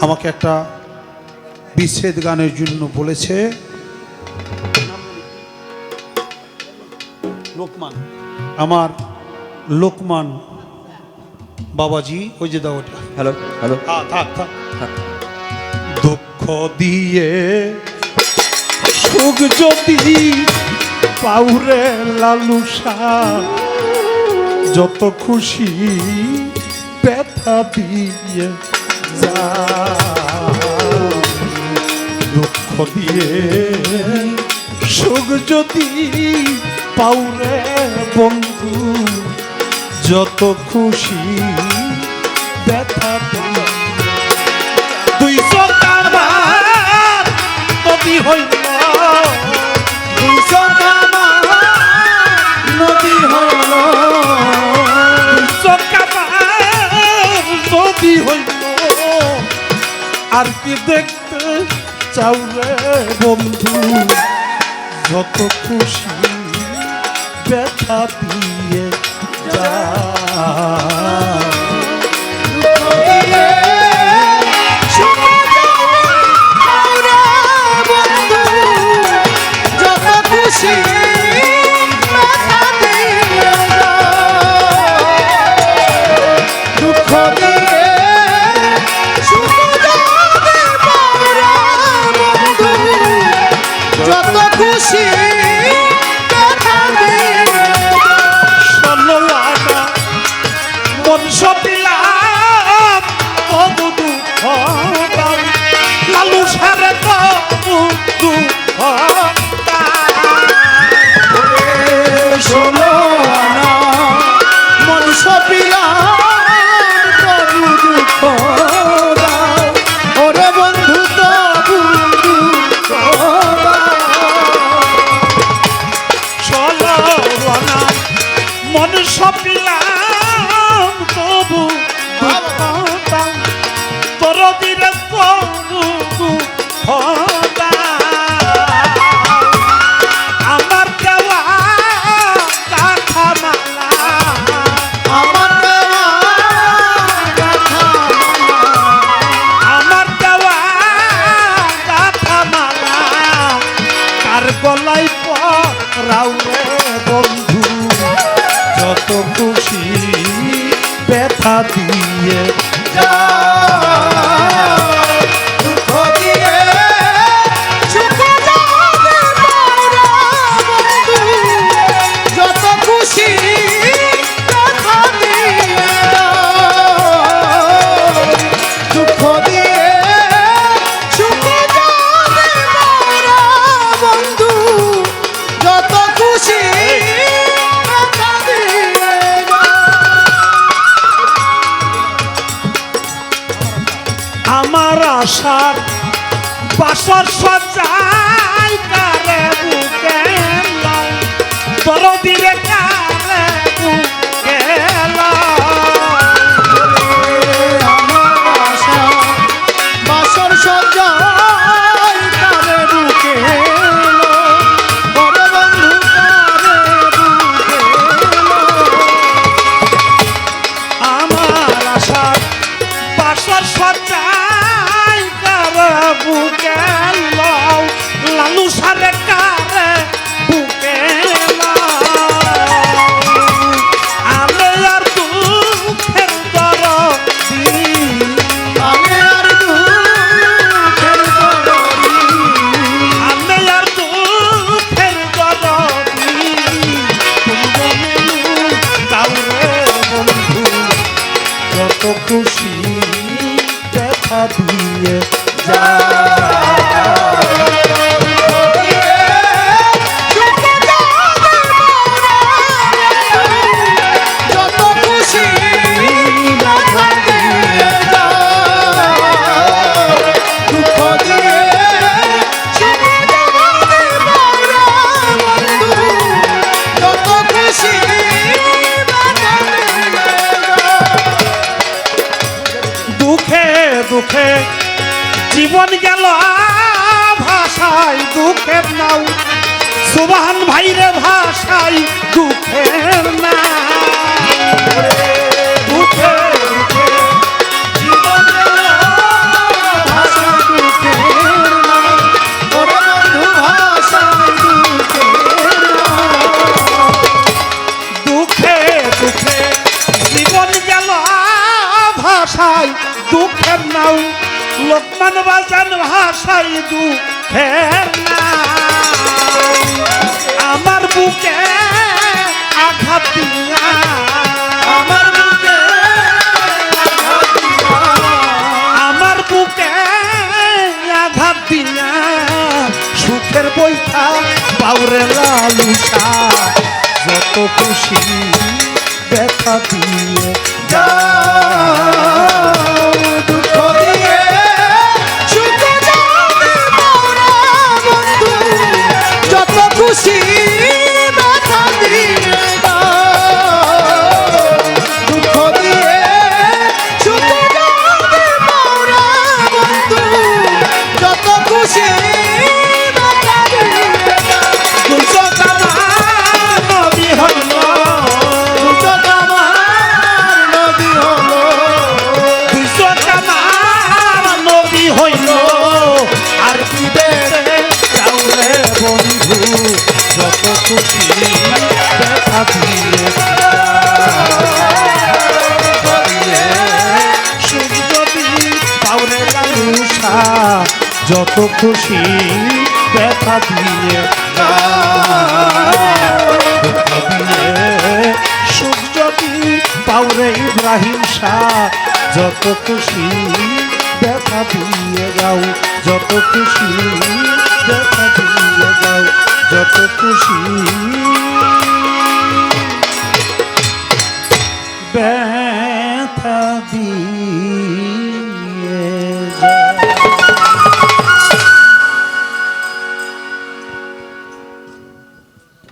আমাকে একটা বিচ্ছেদ গানের জন্য বলেছে। লোকমান। আমার লোকমান বাবাজি ওই যে দাও ওটা। Hello hello. হ্যাঁ থাক থাক। থাক। দুঃখ দিয়ে সুখ যদি পাউরে লালুসা যত খুশি ব্যথা দিয়ে দুঃখ দিয়ে সুখ যদি পাউরে বন্ধু, যত খুশি ব্যথা দুই সকার হইল, দুই সকার নদী আর কি দেখতে চাও রে বন্ধু? যত খুশি ব্যথা দিয়ে যা। 또 খুশি ব্যথা দিয়ে খুশি আশার বাসর সজাই খুশি দেখা দিয়ে যা। জীবন গেল ভাষায় দুঃখের নাও। সুবাহান ভাইরে ভাষায় দুঃখের লোকমান বাজান ভাষাই দুঃখের আমার বুকে আঘাত দিয়া। আমার বুকে আমার বুকে আঘাত দিয়া। সুখের বইটা পাউরে লালুসা যত খুশি দেখা দিয়ে যাও যত খুশি দেখা দিয়ে যদি পাউরে ইব্রাহিম শাহ যত খুশি দেখা দিয়ে যাও যত খুশি দেখা দিয়ে যত খুশি। ব্যথা দিয়ে